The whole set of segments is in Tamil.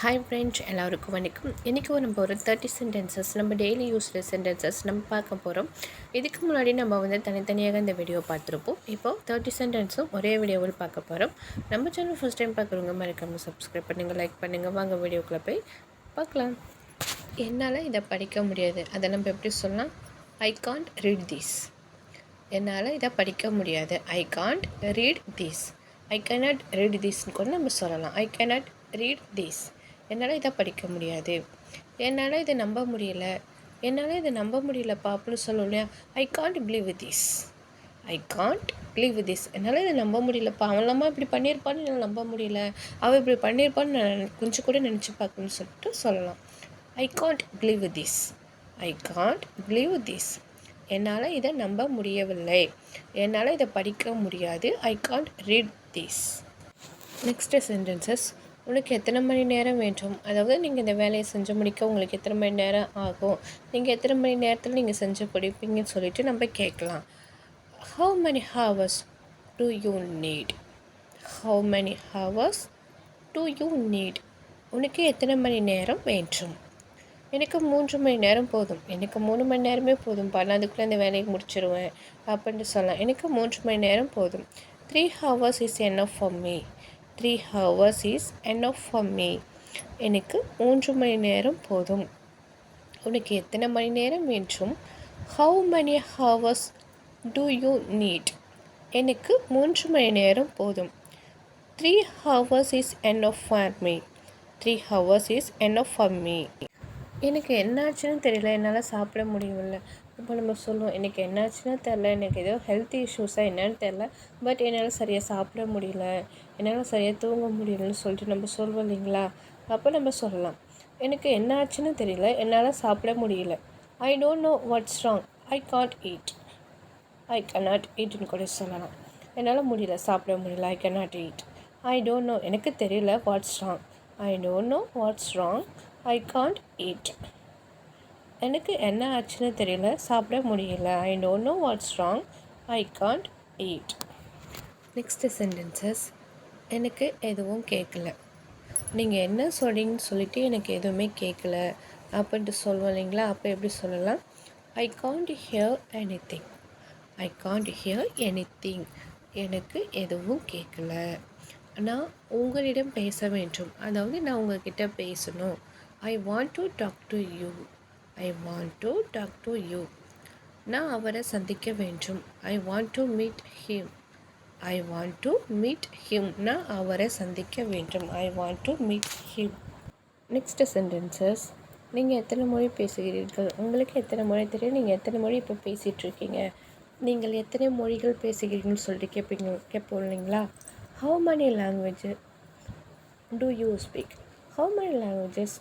ஹாய் ஃப்ரெண்ட்ஸ் எல்லாருக்கும் வணக்கம். இன்றைக்கி நம்ம ஒரு தேர்ட்டி சென்டென்சஸ் நம்ம டெய்லி யூஸ்ஃபுல் சென்டென்சஸ் நம்ம பார்க்க போகிறோம் இதுக்கு முன்னாடி நம்ம வந்து தனித்தனியாக இந்த வீடியோ பார்த்துருப்போம். இப்போது தேர்ட்டி சென்டென்ஸும் ஒரே வீடியோவில் பார்க்க போகிறோம் நம்ம சேனல் ஃபஸ்ட் டைம் பார்க்குறவங்க மறக்காமல் சப்ஸ்கிரைப் பண்ணுங்கள் லைக் பண்ணுங்கள் வாங்க வீடியோக்குள்ளே போய் பார்க்கலாம். என்னால் இதை படிக்க முடியாது. அதை நம்ம எப்படி சொல்லலாம்? ஐ காண்ட் ரீட் திஸ் என்னால் இதை படிக்க முடியாது. I can't read this I cannot read திஸ்ன்னு கூட நம்ம சொல்லலாம். ஐ கேனாட் ரீட் திஸ் என்னால் இதை படிக்க முடியாது. என்னால் இதை நம்ப முடியல. என்னால் இதை நம்ப முடியலப்பா அப்படின்னு சொல்லும் இல்லையா? I can't believe this I can't believe this என்னால் இதை நம்ப முடியலப்பா. அவன்லாமா இப்படி பண்ணியிருப்பான்னு என்னால் நம்ப முடியல. அவள் இப்படி பண்ணியிருப்பான்னு நான் கொஞ்சம் கூட நினச்சி பார்க்கணும்னு சொல்லிட்டு சொல்லலாம். I can't believe this I can't believe this என்னால் இதை நம்ப முடியவில்லை. என்னால் இதை படிக்க முடியாது. I can't read this next sentences உனக்கு எத்தனை மணி நேரம் வேண்டும்? அதாவது நீங்கள் இந்த வேலையை செஞ்சு முடிக்க உங்களுக்கு எத்தனை மணி நேரம் ஆகும்? நீங்கள் எத்தனை மணி நேரத்தில் நீங்கள் செஞ்சு பிடிப்பீங்கன்னு சொல்லிட்டு நம்ம கேட்கலாம். How many hours do you need how many hours do you need உனக்கு எத்தனை மணி நேரம் வேண்டும்? எனக்கு மூன்று மணி நேரம் போதும். எனக்கு மூணு மணி நேரமே போதும். நான் அதுக்குள்ளே இந்த வேலையை முடிச்சிருவேன். அப்படின்ட்டு சொல்லலாம். எனக்கு மூன்று மணி நேரம் போதும். Three hours is enough for me three hours is enough for me எனக்கு மூன்று மணி நேரம் போதும். உனக்கு எத்தனை மணி நேரம் வேண்டும் how many hours do you need எனக்கு மூன்று மணி நேரம் போதும். Three hours is enough for me three hours is enough for me எனக்கு என்னாச்சுன்னு தெரியல. என்னால் சாப்பிட முடியவில்லை. இப்போ நம்ம சொல்லுவோம் எனக்கு என்னாச்சுன்னு தெரில எனக்கு ஏதோ ஹெல்த் இஷ்யூஸாக என்னன்னு தெரில பட் என்னால் சரியாக சாப்பிட முடியல. என்னால் சரியாக தூங்க முடியலன்னு சொல்லிட்டு நம்ம சொல்வோம் இல்லைங்களா? அப்போ நம்ம சொல்லலாம். எனக்கு என்ன ஆச்சுன்னு தெரியல. என்னால் சாப்பிட முடியல. I don't know what's wrong I can't eat I cannot ஈட்னு கூட சொல்லலாம். என்னால் முடியல. சாப்பிட முடியல. I cannot eat I don't know எனக்கு தெரியல. What's wrong I don't know what's wrong I can't eat எனக்கு என்ன ஆச்சுன்னு தெரியல. சாப்பிட முடியல. I don't know what's wrong I can't eat next sentences எனக்கு எதுவும் கேட்கல நீங்கள் என்ன சொல்கிறீங்கன்னு சொல்லிவிட்டு எனக்கு எதுவுமே கேட்கல அப்படின்ட்டு சொல்லுவோம் இல்லைங்களா? அப்போ எப்படி சொல்லலாம்? I can't hear anything I can't hear anything எனக்கு எதுவும் கேட்கல நான் உங்களிடம் பேச வேண்டும். அதாவது நான் உங்ககிட்ட பேசணும். I want to talk to you I want to talk to you நான் அவரை சந்திக்க வேண்டும். I want to meet him I want to meet him நான் அவரை சந்திக்க வேண்டும். I want to meet him next sentences நீங்கள் எத்தனை மொழி பேசுகிறீர்கள்? உங்களுக்கு எத்தனை மொழி தெரியும்? நீங்கள் எத்தனை மொழி இப்போ பேசிகிட்ருக்கீங்க நீங்கள் எத்தனை மொழிகள் பேசுகிறீங்கன்னு சொல்லிட்டு கேட்பீங்க கேட்போம் இல்லைங்களா? How many language do you speak how many languages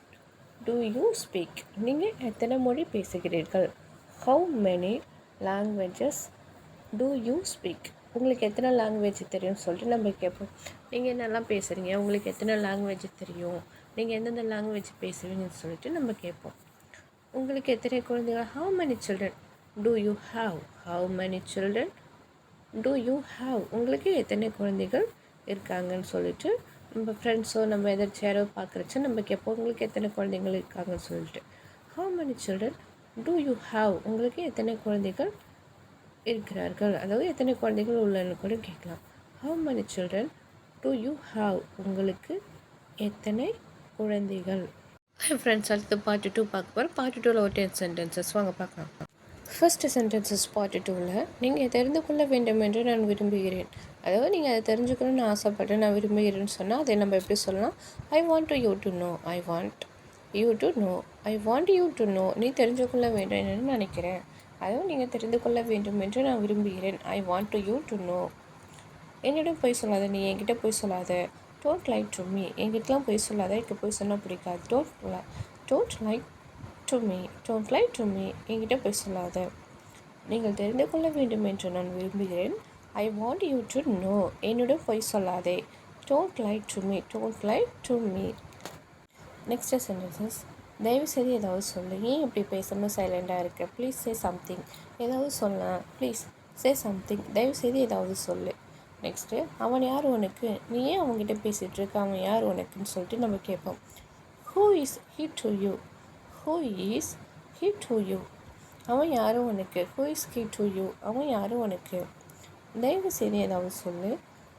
do you speak நீங்கள் எத்தனை மொழி பேசுகிறீர்கள்? How many languages do you speak உங்களுக்கு எத்தனை லாங்குவேஜ் தெரியும்னு சொல்லிட்டு நம்ம கேட்போம் நீங்கள் என்னெல்லாம் பேசுகிறீங்க உங்களுக்கு எத்தனை லாங்குவேஜ் தெரியும்? நீங்கள் எந்தெந்த லாங்குவேஜ் பேசுவீங்கன்னு சொல்லிட்டு நம்ம கேட்போம் உங்களுக்கு எத்தனை குழந்தைகள்? How many children do you have how many children do you have உங்களுக்கு எத்தனை குழந்தைகள் இருக்காங்கன்னு சொல்லிட்டு நம்ம ஃப்ரெண்ட்ஸோ நம்ம எதாச்சும் யாரோ பார்க்குறச்ச நம்ம கேட்போம் உங்களுக்கு எத்தனை குழந்தைங்கள் இருக்காங்கன்னு சொல்லிட்டு. How many children do you have உங்களுக்கு எத்தனை குழந்தைகள் இருக்கிறார்கள்? அதாவது எத்தனை குழந்தைகள் உள்ளன்னு கூட கேட்கலாம். How many children do you have உங்களுக்கு எத்தனை குழந்தைகள்? ஃப்ரெண்ட்ஸ் அடுத்து பார்ட்டி டூ பார்க்க போகிறோம் பார்ட்டு டூவில் ஒரு டென் சென்டென்சஸ் வாங்க பார்க்கலாம். ஃபர்ஸ்ட் சென்டென்சஸ் பார்ட் டூவில் நீங்கள் தெரிந்து கொள்ள வேண்டும் என்று நான் விரும்புகிறேன். அதாவது நீங்கள் அதை தெரிஞ்சுக்கணும்னு ஆசைப்பட்டு நான் விரும்புகிறேன்னு சொன்னால் அதை நம்ம எப்படி சொல்லலாம்? I want to you to know I want you to know I want you to know நீ தெரிஞ்சு கொள்ள வேண்டும் என்று நினைக்கிறேன். அதுவும் நீங்கள் தெரிந்து கொள்ள வேண்டும் என்று நான் விரும்புகிறேன். I want to you to know என்னிடம் போய் சொல்லாத நீ என்கிட்ட போய் சொல்லாத. டோன்ட் லைக் டு மீ என்கிட்டலாம் போய் சொல்லாத எனக்கு போய் சொன்னால் பிடிக்காது. Don't don't like to me don't like to me என்கிட்ட போய் சொல்லாத. நீங்கள் தெரிந்து கொள்ள வேண்டும் என்று நான் விரும்புகிறேன். I want you to know என்னிடம் பொய் சொல்லாதே. Don't lie to me don't lie to me next sentences தயவுசெய்து ஏதாவது சொல்லு. ஏன் இப்படி பேசாமல் சைலண்டாக இருக்க? ப்ளீஸ் சே சம்திங் ஏதாவது சொல்ல ப்ளீஸ் சே சம்திங் தயவுசெய்து ஏதாவது சொல்லு. நெக்ஸ்ட்டு அவன் யார் உனக்கு? நீ ஏன் அவங்ககிட்ட பேசிகிட்டு இருக்க? அவன் யார் உனக்குன்னு சொல்லிட்டு நம்ம கேட்போம். Who is he to you who is he to you அவன் யாரும் உனக்கு? Who is he to you அவன் யாரும் உனக்கு? தயவு செய்து ஏதாவது சொல்லு.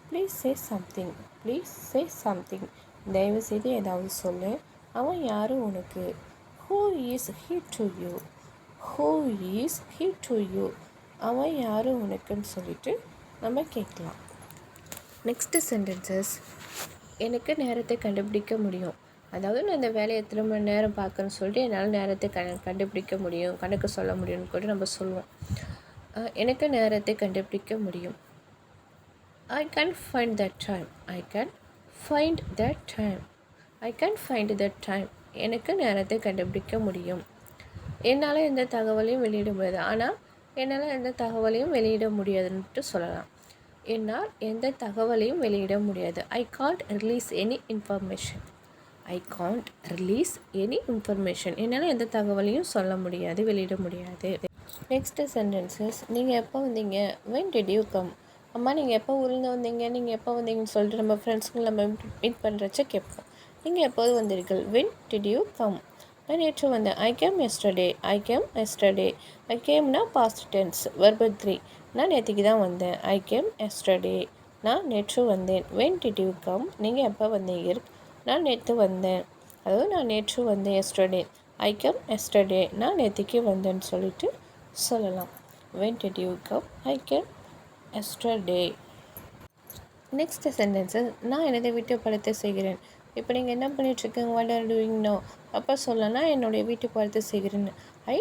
Please say something please say something தயவு செய்து ஏதாவது சொல்லு. அவன் யாரும் உனக்கு? Who is he to you who is he to you அவன் யாரும் உனக்குன்னு சொல்லிட்டு நம்ம கேட்கலாம். நெக்ஸ்ட்டு சென்டென்சஸ் எனக்கு நேரத்தை கண்டுபிடிக்க முடியும். அதாவது நான் இந்த வேலையை எத்தனை மணி நேரம் பார்க்கணும்னு சொல்லிட்டு என்னால் நேரத்தை க கண்டுபிடிக்க முடியும். கணக்கு சொல்ல முடியும்னு கூட நம்ம சொல்லுவோம். எனக்கு நேரத்தை கண்டுபிடிக்க முடியும். I can find that time I can find that time I can find that time எனக்கு நேரத்தை கண்டுபிடிக்க முடியும். என்னால் எந்த தகவலையும் வெளியிட முடியாது. ஆனால் என்னால் எந்த தகவலையும் வெளியிட முடியாதுன்ட்டு சொல்லலாம். என்னால் எந்த தகவலையும் வெளியிட முடியாது. I can't release any information I can't release any information என்னால் எந்த தகவலையும் சொல்ல முடியாது வெளியிட முடியாது. நெக்ஸ்ட்டு சென்டென்சஸ் நீங்கள் எப்போ வந்தீங்க? வென் டிட் யூ கம் அம்மா நீங்கள் எப்போ ஊர்லேருந்து வந்தீங்க? நீங்கள் எப்போ வந்தீங்கன்னு சொல்லிட்டு நம்ம ஃப்ரெண்ட்ஸுங்களை நம்ம மீட் பண்ணுறச்ச கேட்போம். நீங்கள் எப்போது வந்தீர்கள்? வென் டிட் யூ கம் நான் நேற்று வந்தேன். I came yesterday I came yesterday I கேம்னா past tense verbal three நான் நேற்றுக்கு தான் வந்தேன். ஐ கேம் எஸ்டர்டே நான் நேற்று வந்தேன். வென் டிட் யூ கம் நீங்கள் எப்போ வந்தீங்க நான் நேற்று வந்தேன். அதாவது நான் நேற்று வந்தேன் எஸ்டர்டே ஐ கேம் எஸ்டர்டே நான் நேற்றுக்கு வந்தேன்னு சொல்லிட்டு சொல்லலாம். When did you come I came yesterday next sentences நான் எனது வீட்டு படத்தை செய்கிறேன். இப்போ நீங்கள் என்ன பண்ணிகிட்ருக்கீங்க வாட் ஆர் டூயிங் நோ அப்போ சொல்லலாம் என்னுடைய வீட்டு படத்தை செய்கிறேன்னு I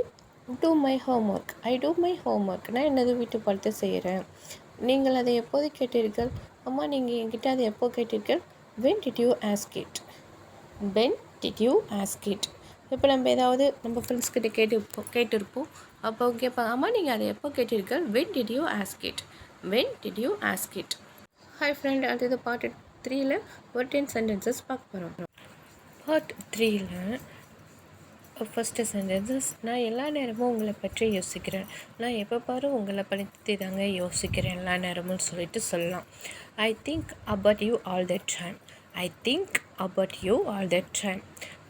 do my homework I do my homework நான் என்னது வீட்டு பாடத்தை செய்கிறேன். நீங்கள் அதை எப்போது கேட்டீர்கள்? அம்மா நீங்கள் என்கிட்ட அதை எப்போ கேட்டீர்கள்? When did you ask it when did you ask it இப்போ நம்ம ஏதாவது நம்ம ஃப்ரெண்ட்ஸ்கிட்ட கேட்டு கேட்டிருப்போம். அப்போ கேட்பாங்க அம்மா நீங்கள் அதை எப்போ கேட்டீர்கள்? When did you ask it when did you ask it hi friend அடுத்தது பார்ட் த்ரீயில் ஒரு டென் சென்டென்சஸ் பார்க்க போகிறோம் பார்ட் த்ரீயில் ஃபஸ்ட்டு சென்டென்சஸ் நான் எல்லா நேரமும் உங்களை பற்றி யோசிக்கிறேன். நான் எப்போ பாரு உங்களை பற்றி தாங்க யோசிக்கிறேன் எல்லா நேரமும் சொல்லிட்டு சொல்லலாம். I think about you all the time I think about you all the time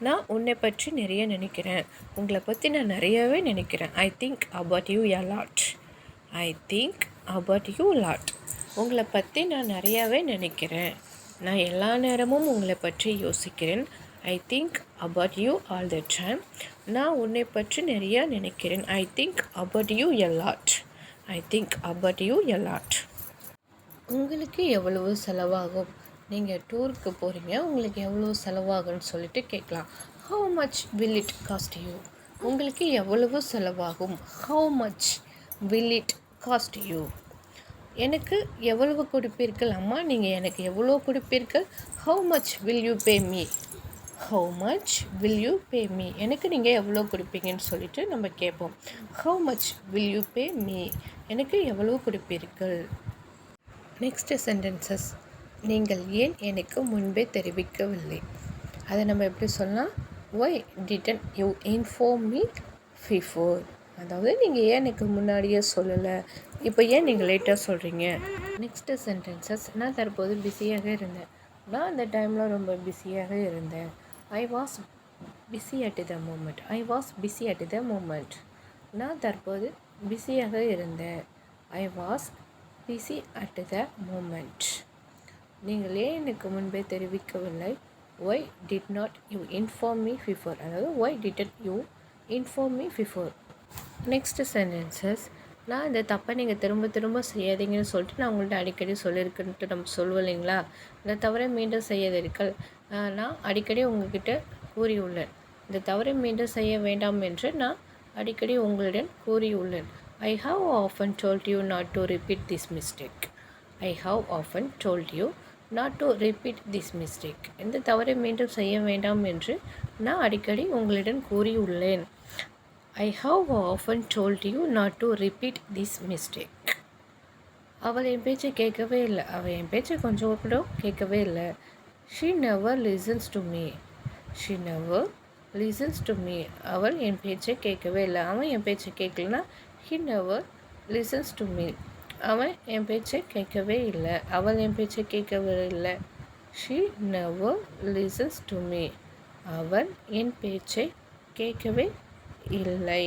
நான் உன்னை பற்றி நிறைய நினைக்கிறேன். உங்களை பற்றி நான் நிறையவே நினைக்கிறேன். I think about you a lot I think about you lot உங்களை பற்றி நான் நிறையாவே நினைக்கிறேன். நான் எல்லா நேரமும் உங்களை பற்றி யோசிக்கிறேன். I think about you all the time நான் உன்னை பற்றி நிறையா நினைக்கிறேன். I think about you a lot I think about you a lot உங்களுக்கு எவ்வளவு செலவாகும்? நீங்கள் டூருக்கு போகிறீங்க உங்களுக்கு எவ்வளோ செலவாகும்னு சொல்லிட்டு கேட்கலாம். How much will it cost you உங்களுக்கு எவ்வளவு செலவாகும்? How much will it cost you எனக்கு எவ்வளவு கொடுப்பீர்கள் அம்மா? நீங்கள் எனக்கு எவ்வளோ கொடுப்பீர்கள்? How much will you pay me how much will you pay me எனக்கு நீங்கள் எவ்வளோ கொடுப்பீங்கன்னு சொல்லிட்டு நம்ம கேட்போம். How much will you pay me எனக்கு எவ்வளோ கொடுப்பீர்கள்? நெக்ஸ்ட் சென்டென்சஸ் நீங்கள் ஏன் எனக்கு முன்பே தெரிவிக்கவில்லை? அதை நம்ம எப்படி சொல்லலாம்? Why didn't you inform me before அதாவது நீங்கள் ஏன் எனக்கு முன்னாடியே சொல்லலை? இப்போ ஏன் நீங்கள் லேட்டாக சொல்கிறீங்க நெக்ஸ்ட்டு சென்டென்சஸ் நான் தற்போது பிஸியாக இருந்தேன். நான் அந்த டைமில் ரொம்ப பிஸியாக இருந்தேன். I was busy at the moment I was busy at the moment நான் தற்போது பிஸியாக இருந்தேன். I was busy at the moment நீங்கள் ஏன் எனக்கு முன்பே தெரிவிக்கவில்லை. Why did not you inform me before அதாவது why did you inform me before next sentences நான் இந்த தப்பை நீங்கள் திரும்ப திரும்ப செய்யாதீங்கன்னு சொல்லிட்டு நான் உங்கள்கிட்ட அடிக்கடி சொல்லியிருக்குன்ட்டு நம்ம சொல்லுவோம் இல்லைங்களா இந்த தவறை மீண்டும் செய்யாதீர்கள். நான் அடிக்கடி உங்ககிட்ட கூறியுள்ளேன். இந்த தவறை மீண்டும் செய்ய வேண்டாம் என்று நான் அடிக்கடி உங்களிடம் கூறியுள்ளேன். I have often told you not to repeat this mistake I have often told you not to repeat this mistake எந்த தவறை மீண்டும் செய்ய வேண்டாம் என்று நான் அடிக்கடி உங்களிடம் கூறியுள்ளேன். I have often told you not to repeat this mistake அவள் என் பேச்சை கேட்கவே இல்லை. அவள் என் பேச்சை கொஞ்சம் கூட கேட்கவே இல்லை. She never listens to me she never listens to me அவள் என் பேச்சை கேட்கவே இல்லை. அவன் என் பேச்சை கேட்கலனா he never listens to me அவன் என் பேச்சை கேட்கவே இல்லை. அவள் என் பேச்சை கேட்கவே இல்லை. She never listens to me அவன் என் பேச்சை கேட்கவே இல்லை.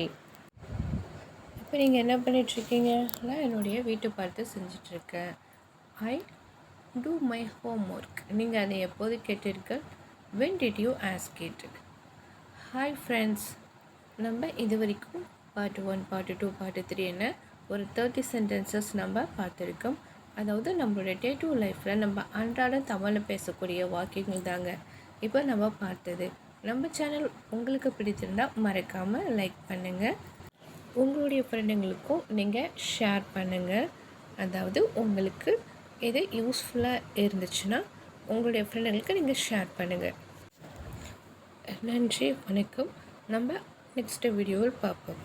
இப்போ நீங்கள் என்ன பண்ணிகிட்ருக்கீங்க நான் என்னுடைய வீட்டு பார்த்து செஞ்சிட்ருக்கேன். I do my homework நீங்கள் அதை எப்போது கேட்டிருக்க when did you ask it hi friends நம்ம இது வரைக்கும் part one part two part three என்ன ஒரு தேர்ட்டி சென்டென்சஸ் நம்ம பார்த்துருக்கோம். அதாவது நம்மளுடைய டே டு லைஃப்பில் நம்ம அன்றாடம் தமிழில் பேசக்கூடிய வாக்கியங்கள் தாங்க. இப்போ நம்ம பார்த்தது. நம்ம சேனல் உங்களுக்கு பிடித்திருந்தால் மறக்காமல் லைக் பண்ணுங்கள் உங்களுடைய ஃப்ரெண்டுங்களுக்கும் நீங்கள் ஷேர் பண்ணுங்கள் அதாவது உங்களுக்கு இது யூஸ்ஃபுல்லாக இருந்துச்சுன்னா உங்களுடைய ஃப்ரெண்டுங்களுக்கு நீங்கள் ஷேர் பண்ணுங்கள் நன்றி வணக்கம். நம்ம நெக்ஸ்ட் வீடியோவில் பார்ப்போம்.